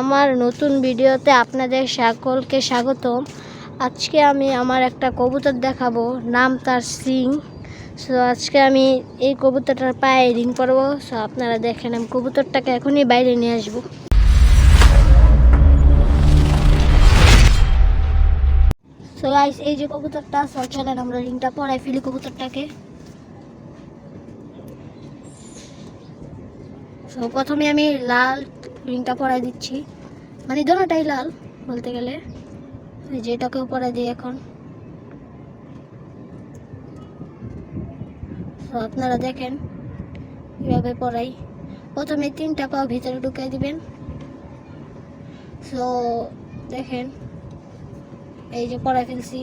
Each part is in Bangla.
আমার নতুন ভিডিওতে আপনাদের সকলকে স্বাগতম। আজকে আমি আমার একটা কবুতর দেখাবো, নাম তার সিং। সো আজকে আমি এই কবুতরটার পায়ে রিং করব। সো আপনারা দেখেন, আমি কবুতরটাকে এখনই বাইরে নিয়ে আসব। সো গাইস এই যে কবুতরটা সো চলেন আমরা রিংটা পরাই ফেলি কবুতরটাকে। সো প্রথমে আমি লাল রিংটা পরাই দিচ্ছি। মানে দোনোটাই লাল বলতে গেলে। এই যে এটাকেও পরাই দিই এখন। আপনারা দেখেন, কীভাবে পরাই। প্রথমে তিনটা পা ভিতরে ঢুকিয়ে দিবেন। সো দেখেন, এই যে পরাই ফেলছি।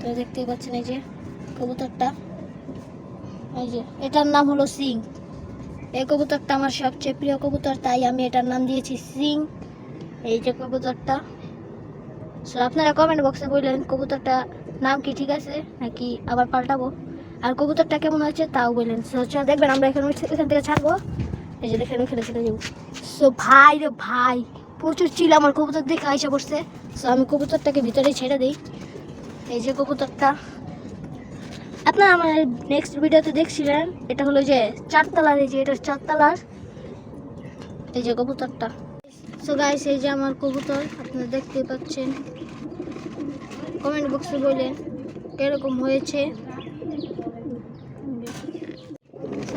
তো দেখতেই পাচ্ছেন এই যে কবুতরটা। এই যে, এটার নাম হলো সিং। এই কবুতরটা আমার সবচেয়ে প্রিয় কবুতর, তাই আমি এটার নাম দিয়েছি সিং। এই যে কবুতরটা। সো আপনারা কমেন্ট বক্সে বললেন কবুতরটা নাম কি ঠিক আছে, নাকি আবার পাল্টাবো? আর কবুতরটা কেমন হয়েছে তাও বললেন। সো দেখবেন, আমরা এখানে এখান থেকে ছাড়বো। এই যে দেখেন, ওখানে চলে যাব। সো ভাই রে ভাই, প্রচুর চিল আমার কবুতর দেখে আইসা পড়ছে। সো আমি কবুতরটাকে ভিতরে ছেড়ে দিই। এই যে কবুতরটা। আপনারা আমার নেক্সট ভিডিওতে দেখছিলেন, এটা হলো যে চারতলার এই যে এটা চারতলার এই যে কবুতরটা। সো গাইস এই যে আমার কবুতর, আপনারা দেখতে পাচ্ছেন। কমেন্ট বক্সে বলেন কীরকম হয়েছে।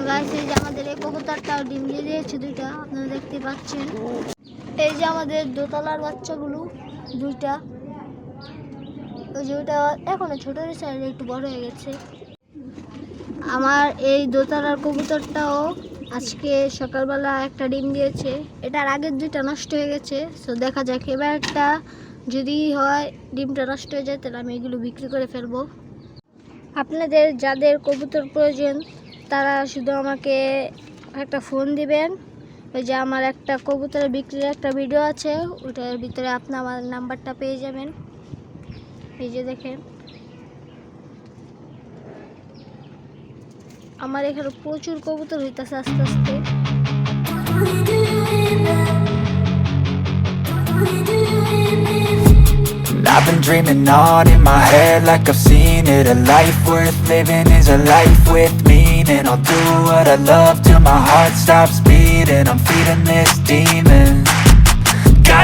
গাইস এই যে আমাদের এই কবুতরটাও ডিম দিয়ে দিয়েছে দুইটা, আপনারা দেখতে পাচ্ছেন। এই যে আমাদের দোতলার বাচ্চাগুলো, দুইটা। ওই যে ওটা এখনও ছোট আর একটু বড় হয়ে গেছে। আমার এই দোতলার কবুতরটাও আজকে সকালবেলা একটা ডিম দিয়েছে। এটার আগের দুইটা নষ্ট হয়ে গেছে সো দেখা যাক। এবার একটা যদি হয়, ডিমটা নষ্ট হয়ে যায়, তাহলে আমি এগুলো বিক্রি করে ফেলব। আপনাদের যাদের কবুতর প্রয়োজন, তারা শুধু আমাকে একটা ফোন দিবেন। ওই যে আমার একটা কবুতরের বিক্রির একটা ভিডিও আছে, ওটার ভিতরে আপনি আমার নাম্বারটা পেয়ে যাবেন। এই যে আমার এখানে প্রচুর কবুতর হইতাছে আস্তে আস্তে I've been dreaming on in my head like I've seen it A life worth living is a life with meaning I'll do what I love till my heart stops beating I'm feeding this demon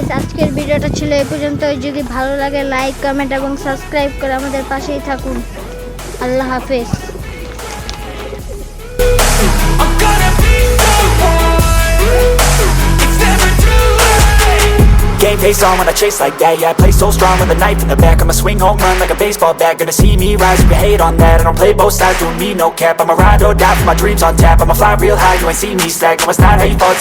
guys আজকের ভিডিওটা ছিল এই পর্যন্তই যদি ভালো লাগে লাইক কমেন্ট এবং সাবস্ক্রাইব করে আমাদের পাশেই থাকুন আল্লাহ হাফেজ. Game face on when I chase like that Yeah, I play so strong with a knife in the back I'ma swing home run like a baseball bat Gonna see me rise, you hate on that I don't play both sides, doing me no cap I'ma ride or die for my dreams on tap I'ma fly real high, you ain't see me slack No, it's not how you fall